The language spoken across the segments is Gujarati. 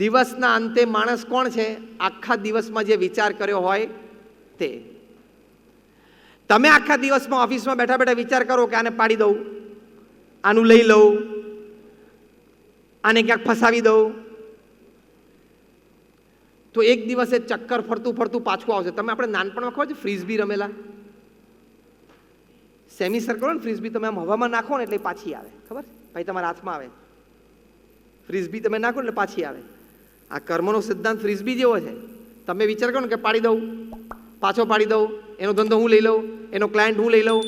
દિવસના અંતે માણસ કોણ છે? આખા દિવસમાં જે વિચાર કર્યો હોય તે. તમે આખા દિવસમાં ઓફિસમાં બેઠા બેઠા વિચાર કરો કે આને પાડી દઉં, આનું લઈ લઉં, આને ક્યાંક ફસાવી દઉં. તો એક દિવસે ચક્કર ફરતું ફરતું પાછું આવશે. તમે આપણે નાનપણમાં ખબર છે ફ્રીઝબી રમેલા? સેમી સર્કલ ને ફ્રીઝબી તમે આમ હવામાં નાખો ને એટલે પાછી આવે. ખબર? ભાઈ તમારા હાથમાં આવે. ફ્રીઝબી તમે નાખો એટલે પાછી આવે. આ કર્મનો સિદ્ધાંત ફ્રીઝબી જેવો છે. તમે વિચાર કરો ને કે પાડી દઉં, પાછો પાડી દઉં, એનો ધંધો હું લઈ લઉં, એનો ક્લાયન્ટ હું લઈ લઉં,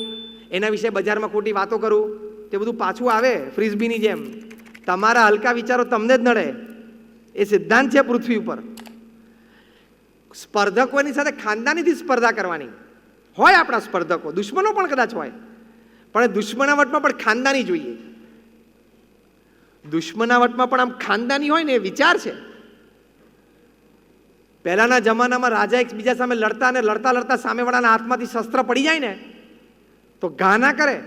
એના વિશે બજારમાં ખોટી વાતો કરું, તે બધું પાછું આવે ફ્રીઝબીની જેમ. તમારા હલકા વિચારો તમને જ નડે. એ સિદ્ધાંત છે પૃથ્વી ઉપર. સ્પર્ધકોની સાથે ખાનદાનીથી સ્પર્ધા કરવાની. હોય આપણા સ્પર્ધકો, દુશ્મનો પણ કદાચ હોય. પણ દુશ્મનાવટમાં પણ ખાનદાની જોઈએ. દુશ્મનાવટમાં પણ આમ ખાનદાની હોય ને એ વિચાર છે. પહેલાના જમાનામાં રાજા એકબીજા સામે લડતા અને લડતા લડતા સામેવાળાના હાથમાંથી શસ્ત્ર પડી જાય ને, તો ઘા ના કરે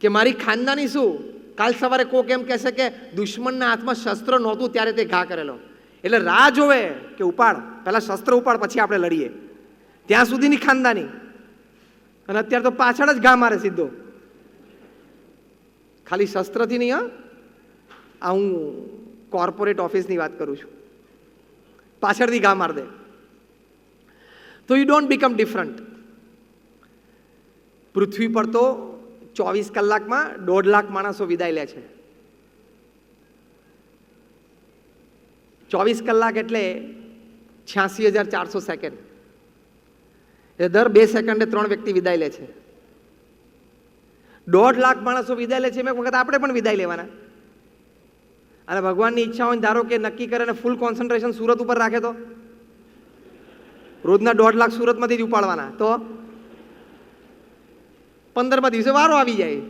કે મારી ખાનદાની શું? કાલ સવારે કોક એમ કહેશે કે દુશ્મનના હાથમાં શસ્ત્ર નહોતું, ત્યારે તે ઘા કરેલો. એટલે રાહ જોવે કે ઉપાડ, પહેલાં શસ્ત્ર ઉપાડ, પછી આપણે લડીએ. ત્યાં સુધીની ખાનદાની. અને અત્યારે તો પાછળ જ ઘા મારે સીધો. ખાલી શસ્ત્રથી નહીં, હા? આ હું કોર્પોરેટ ઓફિસની વાત કરું છું. પાછળથી ઘા માર દે. તો યુ ડોન્ટ બીકમ ડિફરન્ટ પૃથ્વી પર તો ચોવીસ કલાકમાં દોઢ લાખ માણસો વિદાય લે છે. ચોવીસ કલાક એટલે છ્યાસી હજાર ચારસો સેકન્ડ એટલે દર બે સેકન્ડે ત્રણ વ્યક્તિ વિદાય લે છે. દોઢ લાખ માણસો વિદાય લે છે એક વખત આપણે પણ વિદાય લેવાના. અને ભગવાનની ઈચ્છા હોય ધારો કે નક્કી કરે અને ફૂલ કોન્સન્ટ્રેશન સુરત ઉપર રાખે તો? રોજના દોઢ લાખ સુરતમાંથી જ ઉપાડવાના. તો? પંદરમા દિવસે વારો આવી જાય.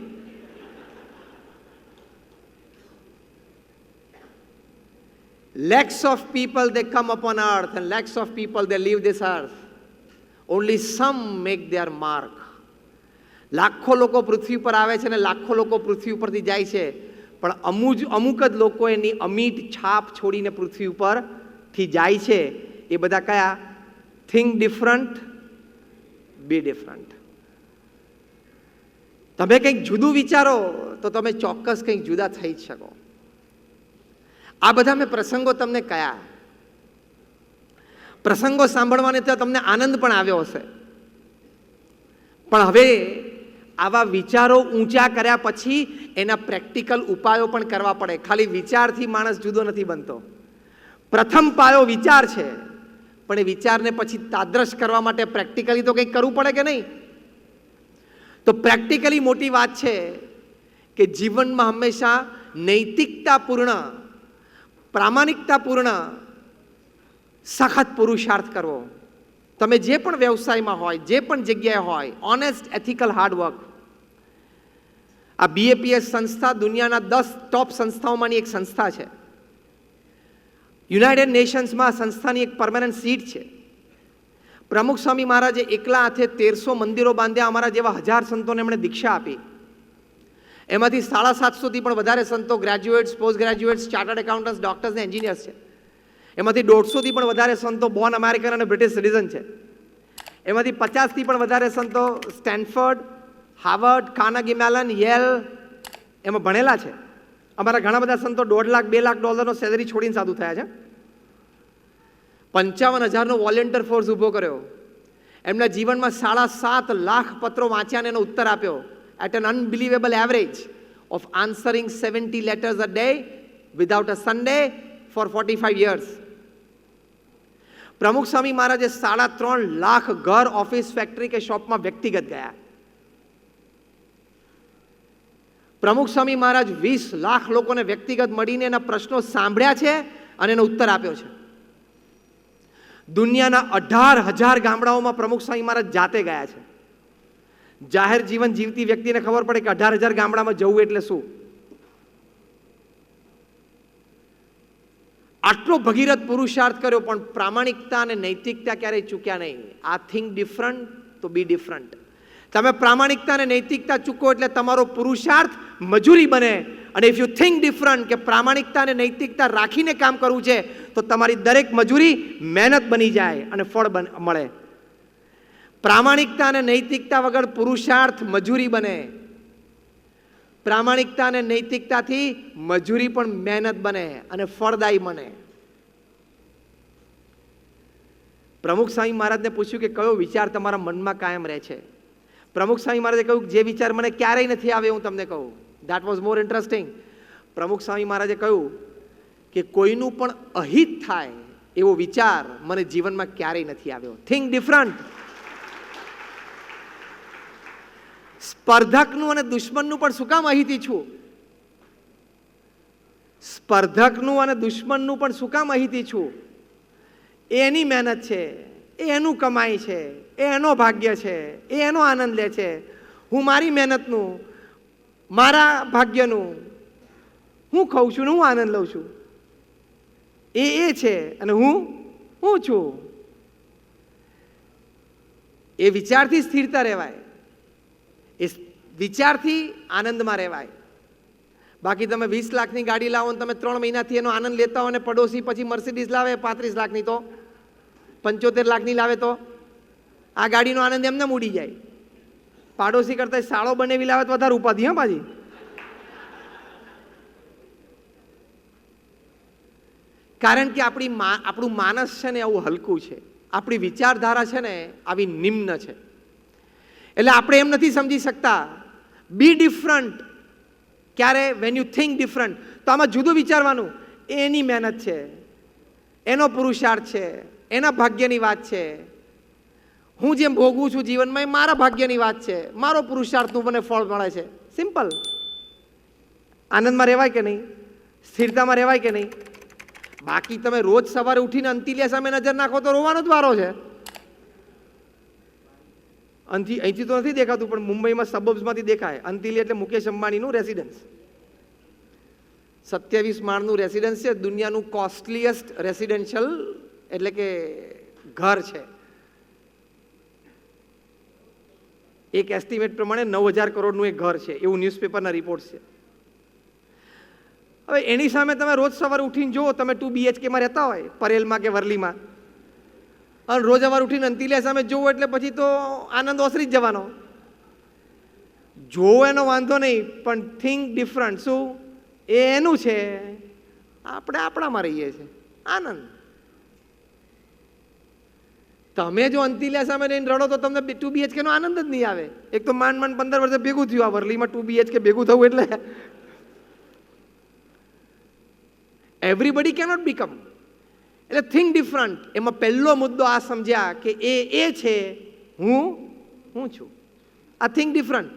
Lakhs of people, they come upon earth and lakhs of people, they leave this earth. Only some make their mark. લાખો લોકો પૃથ્વી પર આવે છે અને લાખો લોકો પૃથ્વી ઉપરથી જાય છે. પણ અમુજ, અમુક જ લોકો એની અમીટ, છાપ છોડીને પૃથ્વી ઉપરથી જાય છે. એ બધા કયા? થિંક ડિફરન્ટ બી ડિફરન્ટ તમે કંઈક જુદું વિચારો તો તમે ચોક્કસ કંઈક જુદા થઈ જ શકો. આ બધા મેં પ્રસંગો તમને કયા? પ્રસંગો સાંભળવાને ત્યાં તમને આનંદ પણ આવ્યો હશે. પણ હવે આવા વિચારો ઊંચા કર્યા પછી એના પ્રેક્ટિકલ ઉપાયો પણ કરવા પડે. ખાલી વિચારથી માણસ જુદો નથી બનતો. પ્રથમ પાયો વિચાર છે. પણ એ વિચારને પછી તાદ્રશ કરવા માટે પ્રેક્ટિકલી તો કંઈક કરવું પડે કે નહીં? તો પ્રેક્ટિકલી મોટી વાત છે કે જીવનમાં હંમેશા નૈતિકતાપૂર્ણ, પ્રામાણિકતાપૂર્ણ સખત પુરુષાર્થ કરવો. તમે જે પણ વ્યવસાયમાં હોય, જે પણ જગ્યાએ હોય ઓનેસ્ટ એથિકલ હાર્ડવર્ક આ બીએપીએસ સંસ્થા દુનિયાના દસ ટોપ સંસ્થાઓમાંની એક સંસ્થા છે. યુનાઇટેડ નેશન્સમાં સંસ્થાની એક પરમાનન્ટ સીટ છે. પ્રમુખ સ્વામી મહારાજે એકલા હાથે તેરસો મંદિરો બાંધ્યા, અમારા જેવા હજાર સંતોને એમણે દીક્ષા આપી. એમાંથી સાડા સાતસોથી પણ વધારે સંતો graduates post graduates chartered accountants doctors ને એન્જિનિયર્સ છે. એમાંથી દોઢસોથી પણ વધારે સંતો બોર્ન અમેરિકન અને બ્રિટિશ સિટીઝન છે. એમાંથી પચાસથી પણ વધારે સંતો Stanford Harvard Carnegie Mellon, Yale એમાં ભણેલા છે. અમારા ઘણા બધા સંતો દોઢ લાખ, બે લાખ ડોલરનો સેલરી છોડીને સાધુ થયા છે. પંચાવન હજારનો વોલેન્ટિયર ફોર્સ ઊભો કર્યો. એમના જીવનમાં સાડા સાત લાખ પત્રો વાંચ્યા અને એનો ઉત્તર આપ્યો. At an unbelievable average of answering seventy letters a day without a Sunday for forty five years Pramukh Swami મહારાજે સાડા ત્રણ લાખ ઘર ઓફિસ ફેક્ટરી કે શોપમાં વ્યક્તિગત ગયા. પ્રમુખ સ્વામી મહારાજ વીસ લાખ લોકોને વ્યક્તિગત મળીને એના પ્રશ્નો સાંભળ્યા છે અને એનો ઉત્તર આપ્યો છે. દુનિયાના અઢાર હજાર ગામડાઓમાં પ્રમુખ સ્વામી મહારાજ જાતે ગયા છે. જાહેર જીવન જીવતી વ્યક્તિને ખબર પડે કે અઢાર હજાર ગામડામાં જવું એટલે શું? આટલો ભગીરથ પુરુષાર્થ કર્યો, પણ પ્રામાણિકતા અને નૈતિકતા ક્યારેય ચૂક્યા નહીં. આ થિંક ડિફરન્ટ તો બી ડિફરન્ટ. તમે પ્રામાણિકતા અને નૈતિકતા ચૂકો એટલે તમારો પુરુષાર્થ મજૂરી બને. અને ઇફ યુ થિંક ડિફરન્ટ કે પ્રામાણિકતા અને નૈતિકતા રાખીને કામ કરવું છે, તો તમારી દરેક મજૂરી મહેનત બની જાય અને ફળ મળે. પ્રામાણિકતા અને નૈતિકતા વગર પુરુષાર્થ મજૂરી બને. પ્રામાણિકતા અને નૈતિકતાથી મજૂરી પણ મહેનત બને અને ફળદાયી બને. પ્રમુખ સ્વામી મહારાજને પૂછ્યું કે કયો વિચાર તમારા મનમાં કાયમ રહે છે? પ્રમુખ સ્વામી મહારાજે કહ્યું, જે વિચાર મને ક્યારેય નથી આવે હું તમને કહું. દેટ વોઝ મોર ઇન્ટરેસ્ટિંગ પ્રમુખ સ્વામી મહારાજે કહ્યું કે કોઈનું પણ અહિત થાય એવો વિચાર મને જીવનમાં ક્યારેય નથી આવ્યો. થિંક ડિફરન્ટ સ્પર્ધકનું અને દુશ્મનનું પણ શું કામ અહિતી છું? સ્પર્ધકનું અને દુશ્મનનું પણ શું કામ અહિતી છું? એ એની મહેનત છે, એ એનું કમાઈ છે, એ એનો ભાગ્ય છે, એ એનો આનંદ લે છે. હું મારી મહેનતનું મારા ભાગ્યનું. હું ખાઉં છું ને હું આનંદ લઉં છું. એ એ છે અને હું હું છું. એ વિચારથી સ્થિરતા રહેવાય. એ વિચારથી આનંદમાં રહેવાય. બાકી તમે વીસ લાખની ગાડી લાવો ને તમે ત્રણ મહિનાથી એનો આનંદ લેતા હો અને પડોશી પછી મર્સિડીઝ લાવે, પાંત્રીસ લાખની તો. પંચોતેર લાખની લાવે તો. આ ગાડીનો આનંદ એમને ઉડી જાય. પાડોશી કરતા સાળો બનેવી લાવે તો વધારે ઉપાધિ, હા પાછી? કારણ કે આપણી મા, આપણું માનસ છે ને આવું હલકું છે. આપણી વિચારધારા છે ને આવી નિમ્ન છે. એટલે આપણે એમ નથી સમજી શકતા બી ડિફરન્ટ ક્યારે? વેન યુ થિંક ડિફરન્ટ તો આમાં જુદું વિચારવાનું, એની મહેનત છે, એનો પુરુષાર્થ છે, એના ભાગ્યની વાત છે. હું જેમ ભોગવું છું જીવનમાં, એ મારા ભાગ્યની વાત છે. મારો પુરુષાર્થનું મને ફળ મળે છે. સિમ્પલ આનંદમાં રહેવાય કે નહીં? સ્થિરતામાં રહેવાય કે નહીં? બાકી તમે રોજ સવારે ઉઠીને અંતિલિયા સામે નજર નાખો તો રોવાનો જ વારો છે. અંથી, અહીંથી તો નથી દેખાતું, પણ મુંબઈમાં સબબ્સમાંથી દેખાય. અંતિલી એટલે મુકેશ અંબાણીનું રેસિડન્સ સત્યાવીસ માળનું રેસિડન્સ છે. દુનિયાનું કોસ્ટલીએસ્ટ રેસિડેન્શિયલ એટલે કે ઘર છે. એક એસ્ટિમેટ પ્રમાણે નવ હજાર કરોડનું એક ઘર છે, એવું ન્યૂઝપેપરના રિપોર્ટ છે. હવે એની સામે તમે રોજ સવારે ઉઠીને જુઓ, તમે ટુ બીએચકેમાં રહેતા હોય, પરેલમાં કે વરલીમાં, અને રોજ સવાર ઉઠીને અંતિલિયા સામે જોવો એટલે પછી તો આનંદ ઓસરી જ જવાનો. જોવો એનો વાંધો નહીં, પણ થિંક ડિફરન્ટ શું? એ એનું છે. આપણે આપણામાં રહીએ છીએ. આનંદ. તમે જો અંતિલિયા સામે રહીને રડો તો તમને ટુ બીએચકેનો આનંદ જ નહીં આવે. એક તો માંડ માંડ પંદર વર્ષે ભેગું થયું આ વરલીમાં ટુ બીએચકે ભેગું થવું એટલે. એવરીબડી કેનોટ બીકમ એટલે થિંક ડિફરન્ટ એમાં પહેલો મુદ્દો આ સમજ્યા કે એ એ છે, હું હું છું. આ થિંક ડિફરન્ટ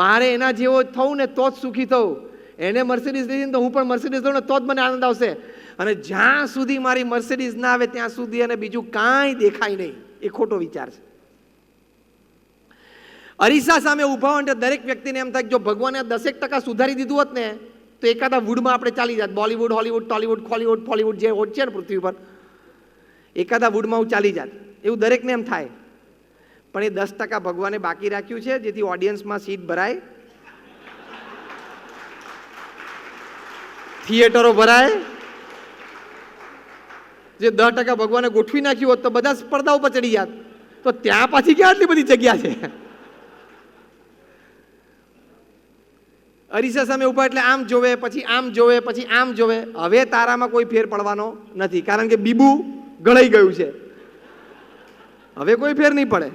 મારે એના જેવો થવું ને તો જ સુખી થવું. એને મર્સિડીઝ લીધી તો હું પણ મર્સિડીઝ લઉં ને તો જ મને આનંદ આવશે. અને જ્યાં સુધી મારી મર્સિડીઝ ના આવે ત્યાં સુધી અને બીજું કાંઈ દેખાય નહીં. એ ખોટો વિચાર છે. અરીસા સામે ઊભા હોય દરેક વ્યક્તિને એમ થાય કે જો ભગવાને દસેક ટકા સુધારી દીધું હોત ને, તો એકાદા વુડમાં આપણે ચાલી જાત. બોલિવૂડ હોલિવૂડ ટોલિવૂડ ખોલિવૂડ ફોલિવૂડ જે હોટ છે ને પૃથ્વી પર એકાદા વુડમાં હું ચાલી જાત. એવું દરેકને એમ થાય. પણ એ દસ ટકા ભગવાને બાકી રાખ્યું છે, જેથી ઓડિયન્સમાં સીટ ભરાય. થિયેટરો ભરાય. જે દસ ટકા ભગવાને ગોઠવી નાખ્યું હોત તો બધા સ્પર્ધા ઉપર ચડી જાત. તો ત્યાં પાછી ક્યાં આટલી બધી જગ્યા છે? અરીસા સામે ઊભા એટલે આમ જોવે, પછી આમ જોવે, પછી આમ જોવે. હવે તારામાં કોઈ ફેર પડવાનો નથી, કારણ કે બીબુ ગળાઈ ગયું છે. હવે કોઈ ફેર નહીં પડે.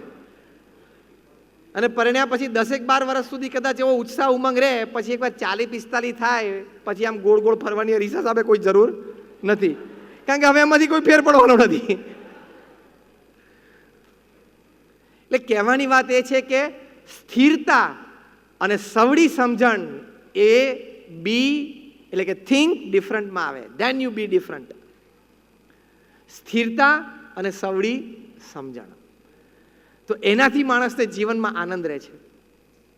અને પરણ્યા પછી દસેક બાર વર્ષ સુધી કદાચ એવો ઉત્સાહ ઉમંગ રહે, પછી એકવાર ચાલી પિસ્તાલીસ થાય, પછી આમ ગોળ ગોળ ફરવાની અરીસા સામે કોઈ જરૂર નથી. કારણ કે હવે એમાંથી કોઈ ફેર પડવાનો નથી. એટલે કહેવાની વાત એ છે કે સ્થિરતા અને સવડી સમજણ એ બી, એટલે કે થિંક ડિફરન્ટમાં આવે. ધેન યુ બી ડિફરન્ટ સ્થિરતા અને સવડી સમજણ. તો એનાથી માણસને જીવનમાં આનંદ રહે છે.